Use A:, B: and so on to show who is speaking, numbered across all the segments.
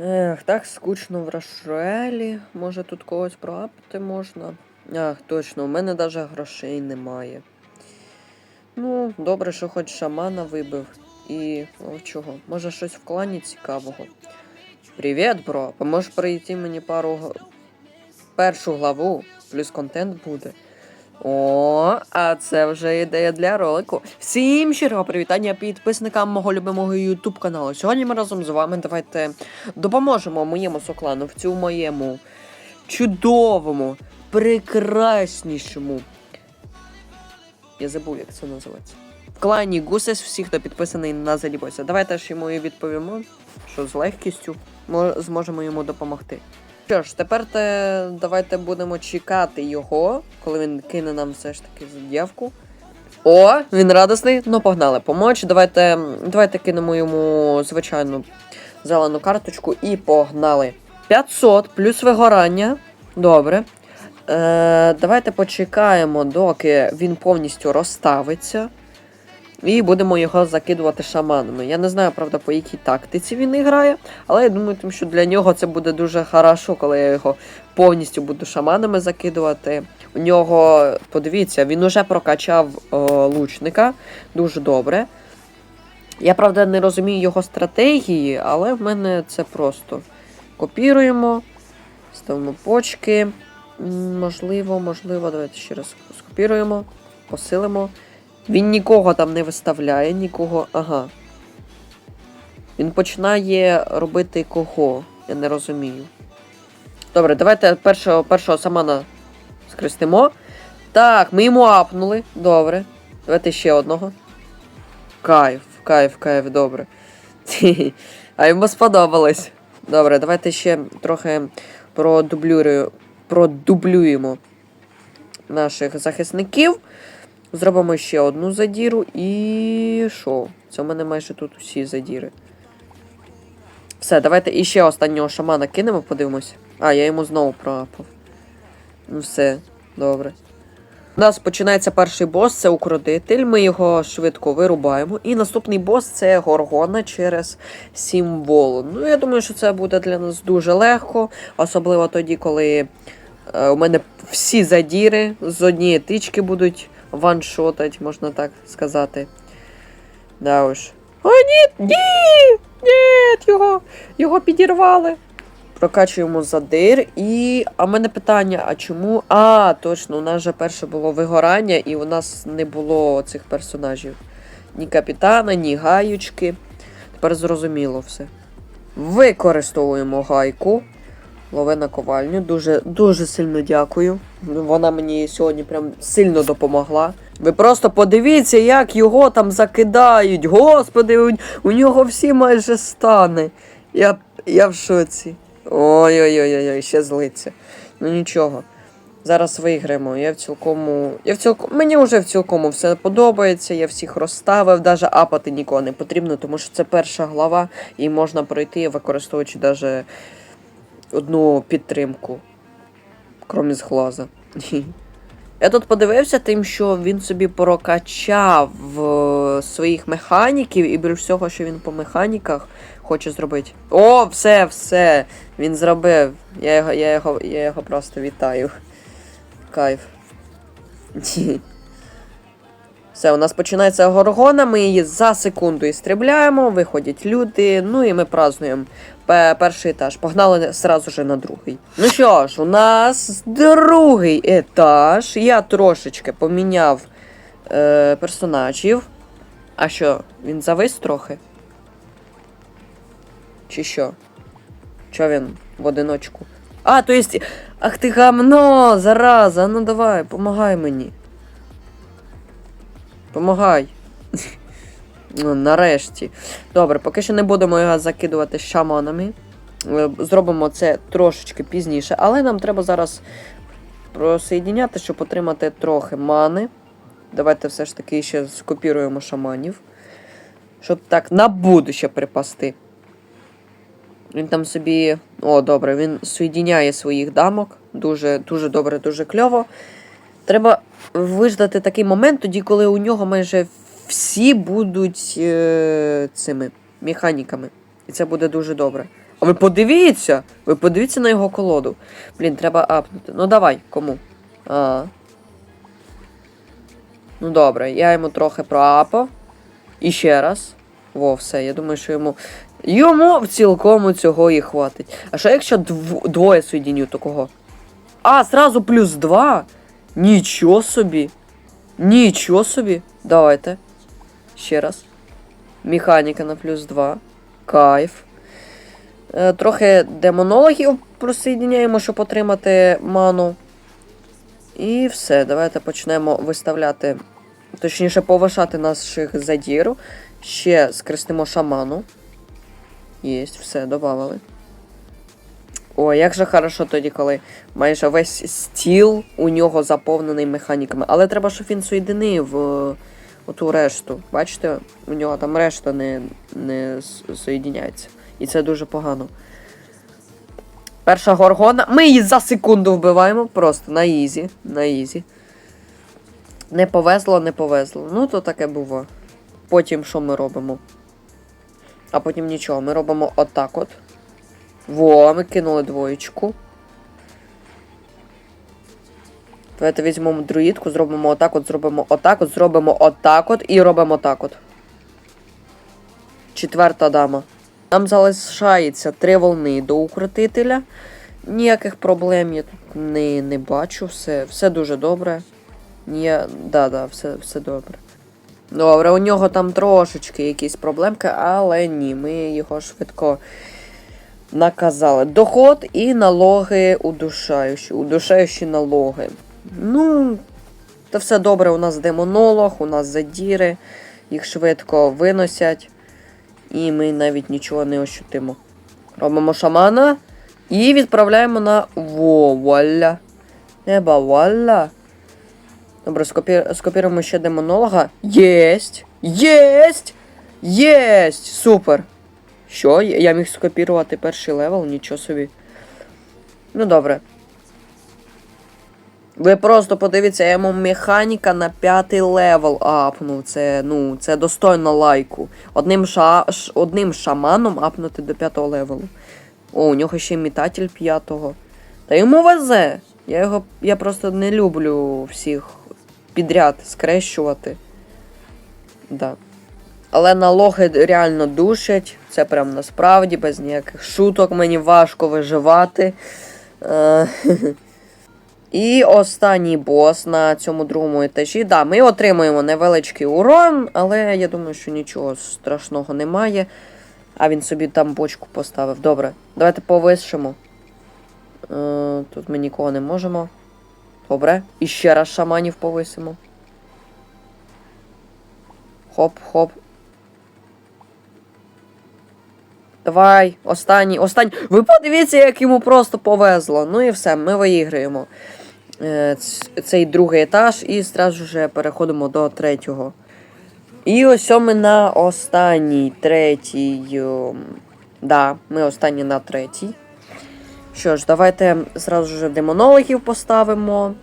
A: Ех, так скучно в Рошелі. Може тут когось проапити можна. Ах, точно, у мене навіть грошей немає. Ну, добре, що хоч шамана вибив. І. О, чого? Може щось в клані цікавого. Привіт, бро! Поможеш пройти мені пару першу главу, плюс контент буде. О, а це вже ідея для ролику. Всім щирого привітання підписникам мого любимого YouTube каналу. Сьогодні ми разом з вами давайте допоможемо моєму соклану в цьому моєму чудовому, прекраснішому. Я забув, як це називається. В клані Гусес, всі, хто підписаний на Залібося. Давайте ж йому і відповімо, що з легкістю мо- зможемо йому допомогти. Що ж, тепер те, давайте будемо чекати його, коли він кине нам все ж таки заявку. О, він радісний. Ну, погнали. Помоч. Давайте, давайте кинемо йому звичайну зелену карточку і погнали. 500 плюс вигорання. Добре. Е, давайте почекаємо, доки він повністю розставиться. І будемо його закидувати шаманами. Я не знаю, правда, по якій тактиці він грає, але я думаю, тим, що для нього це буде дуже хорошо, коли я його повністю буду шаманами закидувати. У нього, подивіться, він уже прокачав о, лучника дуже добре. Я, правда, не розумію його стратегії, але в мене це просто. Копіруємо, ставимо почки. Можливо, можливо, давайте ще раз скопіруємо, посилимо. Він нікого там не виставляє, нікого. Ага. Він починає робити кого? Я не розумію. Добре, давайте першого, першого самана скрестимо. Так, ми йому апнули. Добре. Давайте ще одного. Кайф, кайф, кайф, добре. А йому сподобалось. Добре, давайте ще трохи продублюємо наших захисників. Зробимо ще одну задіру і. що? Це в мене майже тут усі задіри. Все, давайте іще останнього шамана кинемо, подивимось. А, я йому знову проапав. Ну все, добре. У нас починається перший бос, це укротитель. Ми його швидко вирубаємо. І наступний бос це горгона через символ. Ну, я думаю, що це буде для нас дуже легко, особливо тоді, коли е, у мене всі задіри з однієї тички будуть ваншотать, можна так сказати. Да уж. О, ні! Ні! Ні! Його, його підірвали. Прокачуємо задир і. А в мене питання: а чому? А, точно, у нас же перше було вигорання, і у нас не було цих персонажів. Ні капітана, ні гаючки. Тепер зрозуміло все. Використовуємо гайку. Лови на ковальню. Дуже, дуже сильно дякую. Вона мені сьогодні прям сильно допомогла. Ви просто подивіться, як його там закидають. Господи, у, у нього всі майже стани. Я, я в шоці. Ой-ой-ой, ще злиться. Ну нічого. Зараз виграємо. Я в цілкому. Я в цілкому. Мені вже в цілкому все подобається. Я всіх розставив, навіть апати нікого не потрібно, тому що це перша глава, і можна пройти, використовуючи навіть одну підтримку. Крім з. Я тут подивився тим, що він собі прокачав е, своїх механіків і більш всього, що він по механіках хоче зробити. О, все, все! Він зробив. Я його, я його, я його просто вітаю. Кайф. Все, у нас починається горгона, ми її за секунду істрібляємо, виходять люди, ну і ми празднуємо перший етаж. Погнали сразу же на другий. Ну що ж, у нас другий етаж. Я трошечки поміняв е, персонажів. А що, він завис трохи? Чи що? Що він в одиночку? А, то есть. Ах ти гамно, зараза, ну давай, помагай мені. Помагай. Ну, Нарешті. Добре, поки що не будемо його закидувати шаманами. Е, Зробимо це трошечки пізніше, але нам треба зараз просоєдіняти, щоб отримати трохи мани. Давайте все ж таки ще скопіруємо шаманів. Щоб так на будуще припасти. Він там собі. О, добре, він соєдіняє своїх дамок. Дуже, дуже добре, дуже кльово. Треба виждати такий момент, тоді, коли у нього майже всі будуть е, цими механіками. І це буде дуже добре. А ви подивіться! Ви подивіться на його колоду. Блін, треба апнути. Ну давай, кому? А. Ну добре, я йому трохи проапав. І ще раз. Во, все, я думаю, що йому. Йому в цілкому цього і хватить. А що якщо дв... двоє соєдіню такого? А, зразу плюс два? Нічого собі. Нічого собі. Давайте. Ще раз. Механіка на плюс 2. Кайф. Е, трохи демонологів просоєдняємо, щоб отримати ману. І все. Давайте почнемо виставляти. Точніше, повишати наших задіру. Ще скрестимо шаману. Єсть, все, додавали. Ой, як же хорошо тоді, коли майже весь стіл у нього заповнений механіками. Але треба, щоб він соєдинив е, оту решту. Бачите, у нього там решта не, не соєдиняється. І це дуже погано. Перша горгона. Ми її за секунду вбиваємо. Просто на ізі. На ізі. Не повезло, не повезло. Ну, то таке було. Потім що ми робимо? А потім нічого. Ми робимо отак от. Во, ми кинули двоєчку. Давайте візьмемо друїдку, зробимо отак от, зробимо отак от, зробимо отак от і робимо так от. Четверта дама. Нам залишається три волни до укротителя. Ніяких проблем я тут не, не бачу. Все, все дуже добре. Ні, да, да, все, все добре. Добре, у нього там трошечки якісь проблемки, але ні, ми його швидко наказали. Доход і налоги удушаючі. Удушаючі налоги. Ну, та все добре, у нас демонолог, у нас задіри, їх швидко виносять, і ми навіть нічого не ощутимо. Робимо шамана і відправляємо на вуаля. Неба вуаля. Добре, скопі... скопіруємо ще демонолога. Єсть! Єсть! Єсть! Супер! Що? Я міг скопірувати перший левел, нічого собі. Ну добре. Ви просто подивіться, я йому механіка на п'ятий левел апнув. Це, ну, це достойно лайку. Одним, ша... ш- одним шаманом апнути до п'ятого левелу. О, у нього ще й метатель п'ятого. Та йому везе. Я його. Я просто не люблю всіх підряд скрещувати. Да. Але налоги реально душать. Це прям насправді, без ніяких шуток. Мені важко виживати. Е, І останній бос на цьому другому етажі. Да, ми отримуємо невеличкий урон, але я думаю, що нічого страшного немає. А він собі там бочку поставив. Добре, давайте повишимо. Е, Тут ми нікого не можемо. Добре. І ще раз шаманів повисимо. Хоп-хоп. Давай, останній, останній. Ви подивіться, як йому просто повезло. Ну і все, ми виіграємо е, цей другий етаж і зразу же переходимо до третього. І ось ми на останній, третій. Да, ми останні на третій. Що ж, давайте зразу ж демонологів поставимо.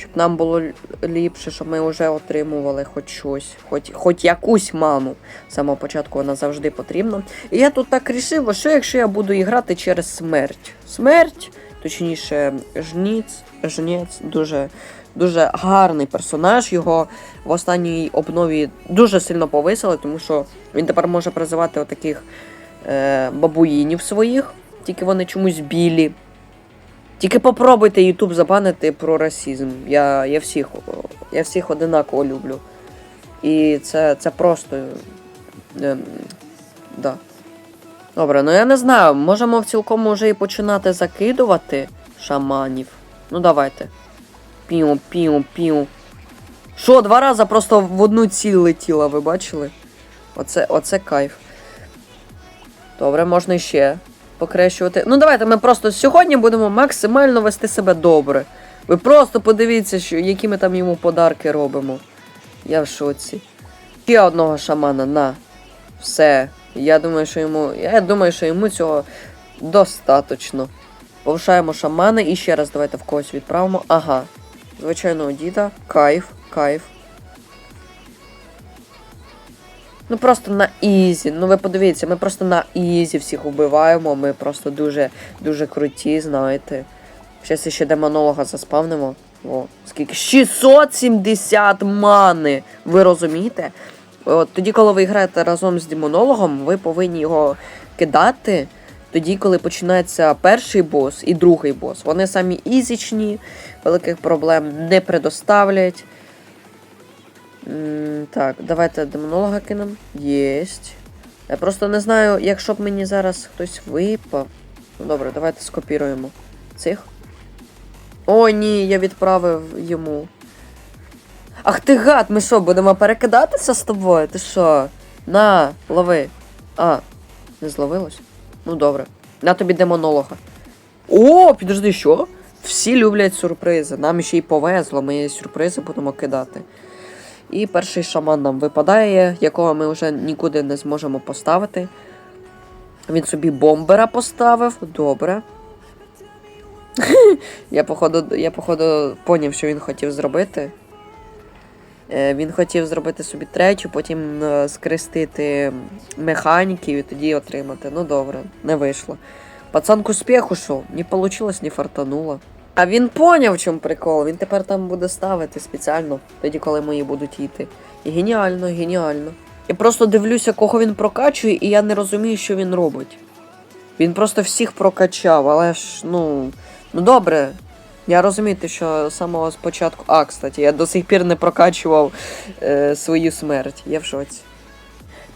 A: Щоб нам було ліпше, щоб ми вже отримували хоч щось, хоч, хоч якусь ману. З самого початку вона завжди потрібна. І я тут так рішив, що якщо я буду грати через смерть? Смерть, точніше, жніць, жнець, дуже, дуже гарний персонаж. Його в останній обнові дуже сильно повисили, тому що він тепер може призивати отаких е, бабуїнів своїх, тільки вони чомусь білі. Тільки попробуйте YouTube забанити про расизм. Я, я, всіх, я всіх одинаково люблю. І це, це просто. Ем, да. Добре, ну я не знаю, можемо в цілком вже і починати закидувати шаманів. Ну давайте. Піу, піу, піу. Що, два рази просто в одну ціль летіла, ви бачили? Оце, оце кайф. Добре, можна ще покрещувати. Ну, давайте ми просто сьогодні будемо максимально вести себе добре. Ви просто подивіться, що, які ми там йому подарки робимо. Я в шоці. Ще одного шамана на. Все. Я думаю, що йому. Я думаю, що йому цього достаточно. Повишаємо шамани і ще раз давайте в когось відправимо. Ага. Звичайного діда. Кайф, кайф. Ну просто на ізі. Ну ви подивіться, ми просто на ізі всіх убиваємо. Ми просто дуже дуже круті, знаєте. Зараз ще демонолога заспавнимо. О, скільки? 670 мани! Ви розумієте? От тоді, коли ви граєте разом з демонологом, ви повинні його кидати. Тоді, коли починається перший бос і другий бос. Вони самі ізічні, великих проблем не предоставлять. Так, давайте демонолога кинемо. Єсть. Я просто не знаю, якщо б мені зараз хтось випав. Ну добре, давайте скопіруємо цих. О, ні, я відправив йому. Ах ти гад, ми що, будемо перекидатися з тобою? Ти що? На, лови. А, не зловилось? Ну добре. На тобі демонолога. О, підожди, що? Всі люблять сюрпризи. Нам ще й повезло, ми сюрпризи будемо кидати. І перший шаман нам випадає, якого ми вже нікуди не зможемо поставити. Він собі бомбера поставив. Добре. я, походу, я, походу, поняв, що він хотів зробити. Е, Він хотів зробити собі третю, потім е, скрестити механіків і тоді отримати. Ну добре, не вийшло. Пацан к успіху шов, не вийшло, не фартануло. А він поняв, в чому прикол. Він тепер там буде ставити спеціально, тоді, коли мої будуть йти. І геніально, геніально. Я просто дивлюся, кого він прокачує, і я не розумію, що він робить. Він просто всіх прокачав, але ж, ну. Ну добре. Я розумію, що з самого спочатку. А, кстати, я до сих пір не прокачував е, свою смерть. Я в шоці.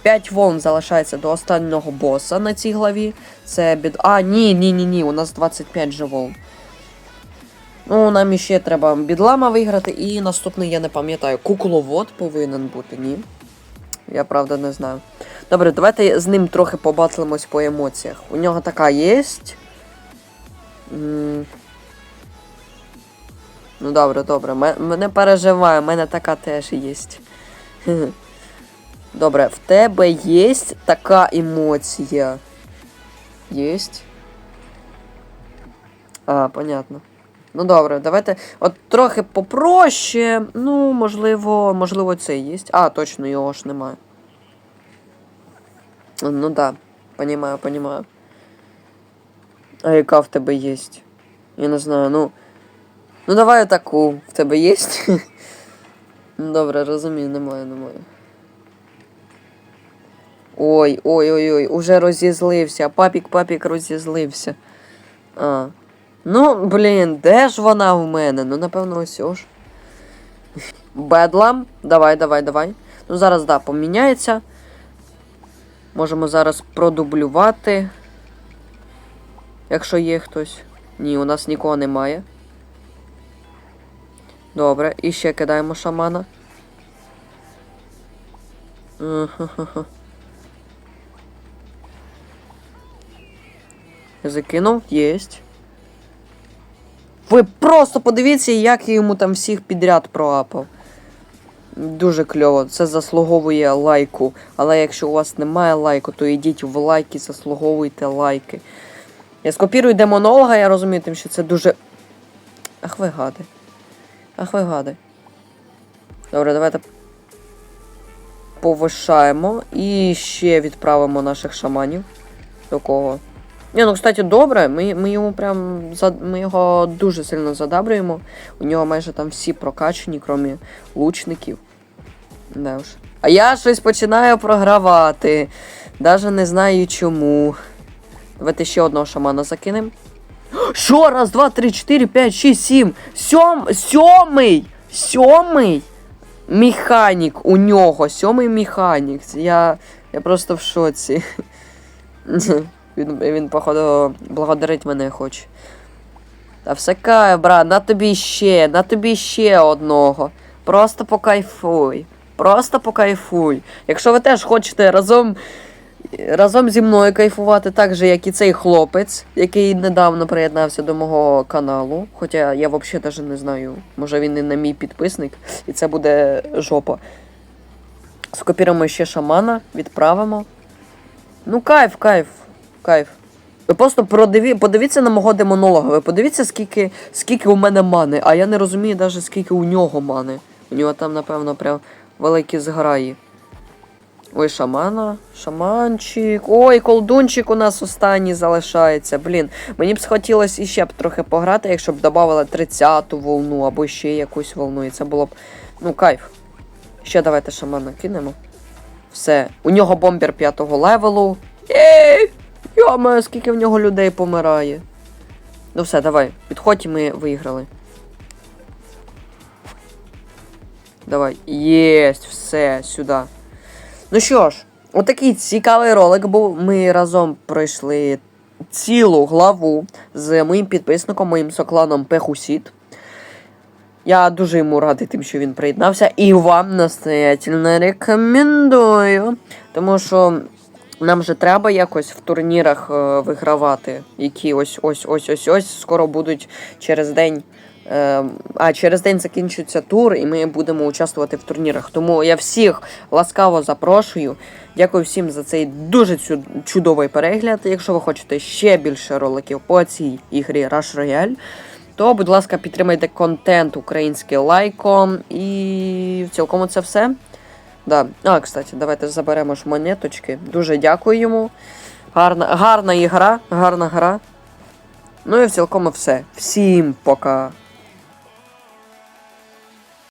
A: 5 волн залишається до останнього боса на цій главі. Це бід. А, ні, ні, ні, ні, у нас 25 же волн. Ну, нам іще треба бідлама виграти, і наступний, я не пам'ятаю, кукловод повинен бути, ні. Я правда не знаю. Добре, давайте з ним трохи побатлимось по емоціях. У нього така. М. Ну добре, добре. Ме- ме- Не переживай, у мене така теж є. Добре, в тебе є така емоція. Єсть. А, понятно. Ну добре, давайте. От трохи попроще. Ну, можливо, можливо, це є. А, точно, його ж немає. Ну да, понимаю, понимаю. А яка в тебе є? Я не знаю, ну. Ну давай таку. В тебе є? Ну добре, розумію, немає, немає. Ой, ой, ой, ой, уже розізлився. Папік, папік розізлився. А. Ну, блін, де ж вона в мене? Ну, напевно, ось ж. Бедлам. Давай, давай, давай. Ну, зараз, да, поміняється. Можемо зараз продублювати. Якщо є хтось. Ні, у нас нікого немає. Добре, і ще кидаємо шамана. Закинув, єсть. Ви просто подивіться, як я йому там всіх підряд проапав. Дуже кльово, це заслуговує лайку. Але якщо у вас немає лайку, то йдіть в лайки, заслуговуйте лайки. Я скопірую демонолога, я розумію, тим, що це дуже. Ах ви гади. Ах ви гади. Добре, давайте повишаємо і ще відправимо наших шаманів. До кого? Ні, ну кстати, добре. Ми, ми йому прям ми його дуже сильно задабрюємо. У нього майже там всі прокачані, крім лучників. Да уж. А я щось починаю програвати. Даже не знаю чому. Давайте ще одного шамана закинемо. Що? Раз, два, три, чотири, п'ять, шість, сім. Сьом. Сьомий! Сьомий! Механік у нього. Сьомий механік. Я. Я просто в шоці. Він, він, походу, благодарить мене хоче. Та все кай, брат, на тобі ще, на тобі ще одного. Просто покайфуй. Просто покайфуй. Якщо ви теж хочете разом, разом зі мною кайфувати так же, як і цей хлопець, який недавно приєднався до мого каналу. Хоча я взагалі навіть не знаю. Може він і не мій підписник, і це буде жопа. Скопіруємо ще шамана, відправимо. Ну, кайф, кайф, кайф. Ви просто продиві... подивіться на мого демонолога. Ви подивіться, скільки, скільки у мене мани, а я не розумію навіть скільки у нього мани. У нього там, напевно, прям великі зграї. Ой, шамана. Шаманчик. Ой, колдунчик у нас останній залишається. Блін, мені б схотілося іще б трохи пограти, якщо б додавали 30-ту волну або ще якусь волну. І це було б. Ну, кайф. Ще давайте шамана кинемо. Все. У нього бомбер п'ятого левелу. Єй! Йома, скільки в нього людей помирає. Ну все, давай. Підходь, і ми виграли. Давай. Єсть, все, сюди. Ну що ж, отакий цікавий ролик був. Ми разом пройшли цілу главу з моїм підписником, моїм сокланом Пехусіт. Я дуже йому радий тим, що він приєднався. І вам настоятельно рекомендую. Тому що нам же треба якось в турнірах е, вигравати, які ось ось ось ось ось скоро будуть через день. Е, а через день закінчується тур, і ми будемо участвувати в турнірах. Тому я всіх ласкаво запрошую. Дякую всім за цей дуже чудовий перегляд. Якщо ви хочете ще більше роликів по цій ігрі Rush Royale, то, будь ласка, підтримайте контент український лайком. І в цілкому це все. Да. А, кстати, давайте заберемо ж монеточки. Дуже дякую йому. Гарна, гарна ігра, гарна гра. Ну і в цілком все. Всім пока.